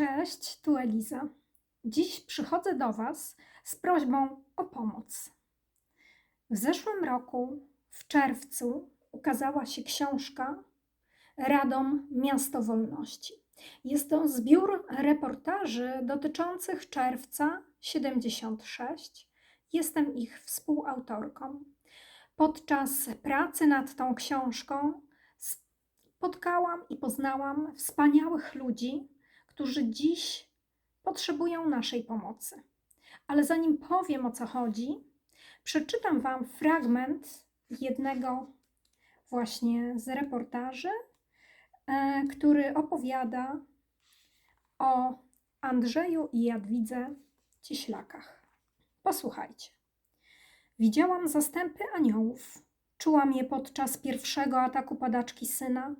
Cześć, tu Eliza. Dziś przychodzę do Was z prośbą o pomoc. W zeszłym roku, w czerwcu, ukazała się książka Radom Miasto Wolności. Jest to zbiór reportaży dotyczących czerwca 76. Jestem ich współautorką. Podczas pracy nad tą książką spotkałam i poznałam wspaniałych ludzi, którzy dziś potrzebują naszej pomocy. Ale zanim powiem o co chodzi, przeczytam Wam fragment jednego właśnie z reportaży, e, który opowiada o Andrzeju i Jadwidze Cieślakach. Posłuchajcie. Widziałam zastępy aniołów. Czułam je podczas pierwszego ataku padaczki syna.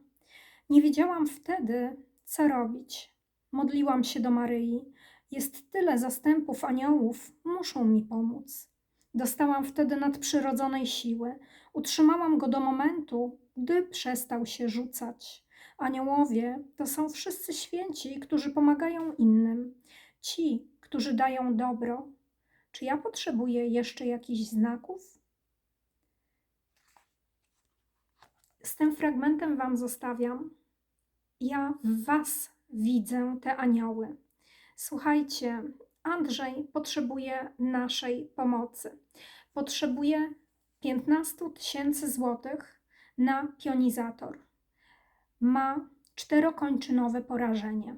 Nie wiedziałam wtedy, co robić. Modliłam się do Maryi. Jest tyle zastępów aniołów, muszą mi pomóc. Dostałam wtedy nadprzyrodzonej siły. Utrzymałam go do momentu, gdy przestał się rzucać. Aniołowie to są wszyscy święci, którzy pomagają innym, ci, którzy dają dobro. Czy ja potrzebuję jeszcze jakichś znaków? Z tym fragmentem Wam zostawiam. Ja w Was widzę te anioły. Słuchajcie, Andrzej potrzebuje naszej pomocy. Potrzebuje 15 tysięcy złotych na pionizator. Ma czterokończynowe porażenie.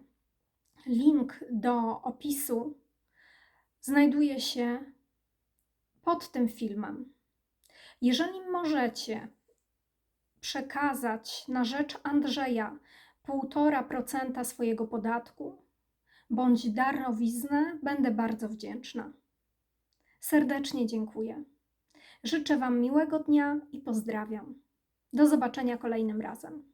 Link do opisu znajduje się pod tym filmem. Jeżeli możecie przekazać na rzecz Andrzeja 1,5% swojego podatku bądź darnowiznę, będę bardzo wdzięczna. Serdecznie dziękuję. Życzę Wam miłego dnia i pozdrawiam. Do zobaczenia kolejnym razem.